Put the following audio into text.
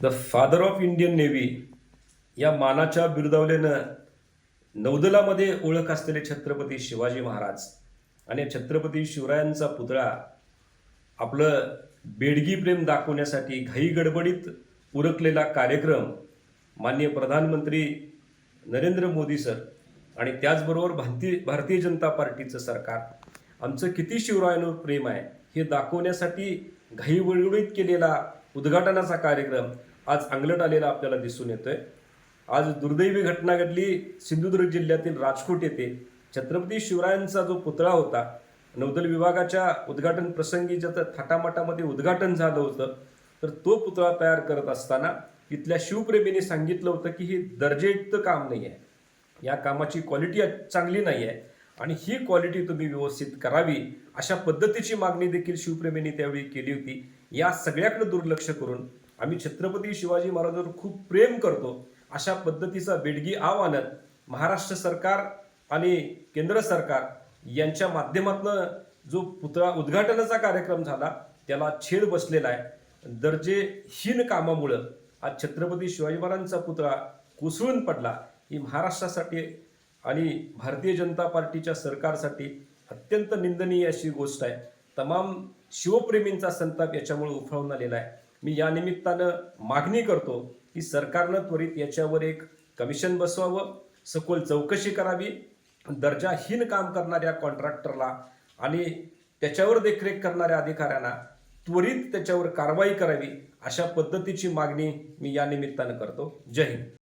The father of Indian navy या मानाच्या बिरुदावलेनं नौदलामध्ये ओळख असलेले छत्रपती शिवाजी महाराज आणि छत्रपती शिवरायांचा पुतळा आपलं बेडगी प्रेम दाखवण्यासाठी घाई गडबडीत उरकलेला कार्यक्रम माननीय प्रधानमंत्री नरेंद्र मोदी सर आणि त्याचबरोबर भारतीय भारतीय जनता पार्टीचं सरकार. आमचं किती शिवरायांवर प्रेम आहे हे दाखवण्यासाठी घाई वळवळीत केलेला उद्घाटनाचा कार्यक्रम आज अंगलट आलेला आपल्याला दिसून येतोय. आज दुर्दैवी घटना घडली सिंधुदुर्ग जिल्ह्यातील राजकोट येथे. छत्रपती शिवरायांचा जो पुतळा होता नौदल विभागाच्या उद्घाटन प्रसंगी ज्याचं थाटामाटामध्ये उद्घाटन झालं होतं तर तो पुतळा तयार करत असताना तिथल्या शिवप्रेमीने सांगितलं होतं की हे दर्जेयुक्त काम नाही आहे. या कामाची क्वालिटी चांगली नाही आहे आणि ही क्वालिटी तुम्ही व्यवस्थित करावी अशा पद्धतीची मागणी देखील शिवप्रेमींनी त्यावेळी केली होती. या सगळ्याकडे दुर्लक्ष करून आम्ही छत्रपती शिवाजी महाराजांवर खूप प्रेम करतो. अशा पद्धतीचा बेडगी आव महाराष्ट्र सरकार आणि केंद्र सरकार यांच्या माध्यमातून जो पुतळा उद्घाटनाचा कार्यक्रम झाला त्याला छेड बसलेला आहे. दर्जेहीन कामामुळं आज छत्रपती शिवाजी महाराजांचा पुतळा कोसळून पडला. ही महाराष्ट्रासाठी आणि भारतीय जनता पार्टीच्या सरकारसाठी अत्यंत निंदनीय अशी गोष्ट आहे. तमाम शिवप्रेमींचा संताप याच्यामुळे उफळून आलेला आहे. मी या निमित्तानं मागणी करतो की सरकारनं त्वरित याच्यावर एक कमिशन बसवावं सखोल चौकशी करावी दर्जाहीन काम करणाऱ्या कॉन्ट्रॅक्टरला आणि त्याच्यावर देखरेख करणाऱ्या अधिकाऱ्यांना त्वरित त्याच्यावर कारवाई करावी अशा पद्धतीची मागणी मी या निमित्तानं करतो. जय हिंद.